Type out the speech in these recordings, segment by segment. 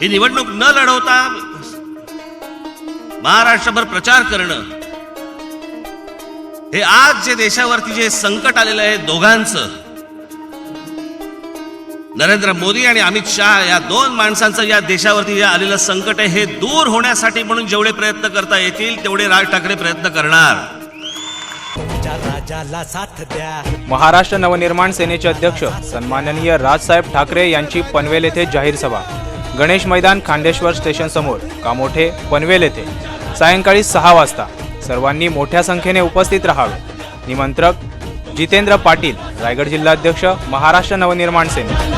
ही निवडणूक न लढवता महाराष्ट्रभर प्रचार करणं हे आज जे देशावरती जे संकट आलेलं आहे दोघांचं नरेंद्र मोदी आणि अमित शहा या दोन माणसांचं या देशावरती जे आलेलं संकट आहे हे दूर होण्यासाठी म्हणून जेवढे प्रयत्न करता येतील तेवढे राज ठाकरे प्रयत्न करणार. महाराष्ट्र नवनिर्माण सेनेचे अध्यक्ष सन्माननीय राजसाहेब ठाकरे यांची पनवेल येथे जाहीर सभा. गणेश मैदान खांडेश्वर स्टेशन समोर कामोठे पनवेल येथे सायंकाळी सहा वाजता सर्वांनी मोठ्या संख्येने उपस्थित राहावे. निमंत्रक जितेंद्र पाटील रायगड जिल्हाध्यक्ष महाराष्ट्र नवनिर्माण सेने.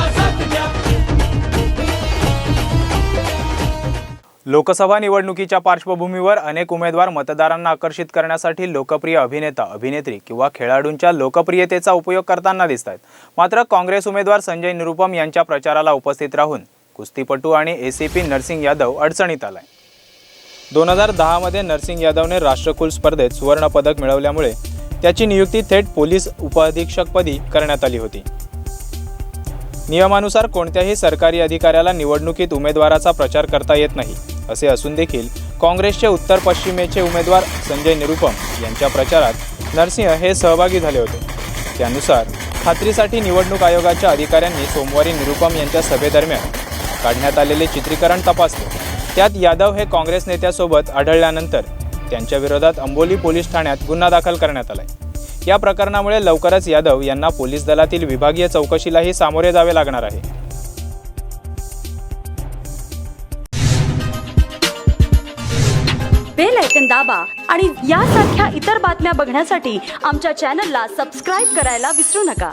लोकसभा निवडणुकीच्या पार्श्वभूमीवर अनेक उमेदवार मतदारांना आकर्षित करण्यासाठी लोकप्रिय अभिनेता अभिनेत्री किंवा खेळाडूंच्या लोकप्रियतेचा उपयोग करताना दिसत आहेत मात्र काँग्रेस उमेदवार संजय निरुपम यांच्या प्रचाराला उपस्थित राहून कुस्तीपटू आणि A C P Narsingh Yadav अडचणीत आलाय. दोन हजार दहामध्ये नरसिंग यादवने राष्ट्रकुल स्पर्धेत सुवर्णपदक मिळवल्यामुळे त्याची नियुक्ती थेट पोलीस उपअधीक्षकपदी करण्यात आली होती. नियमानुसार कोणत्याही सरकारी अधिकाऱ्याला निवडणुकीत उमेदवाराचा प्रचार करता येत नाही असे असून देखील काँग्रेसचे उत्तर पश्चिमेचे उमेदवार संजय निरुपम यांच्या प्रचारात नरसिंह हे सहभागी झाले होते. त्यानुसार खात्रीसाठी निवडणूक आयोगाच्या अधिकाऱ्यांनी सोमवारी निरुपम यांच्या सभेदरम्यान काढण्यात आलेले चित्रीकरण तपासले त्यात यादव हे काँग्रेस नेत्यासोबत आढळल्यानंतर त्यांच्या विरोधात अंबोली पोलीस ठाण्यात गुन्हा दाखल करण्यात आलाय. या प्रकरणामुळे लवकरच यादव यांना पोलीस दलातील विभागीय चौकशीलाही सामोरे जावे लागणार आहे. बेल ऐकन दाबा आणि यासारख्या इतर बातम्या बघण्यासाठी आमच्या चॅनलला सबस्क्राईब करायला विसरू नका.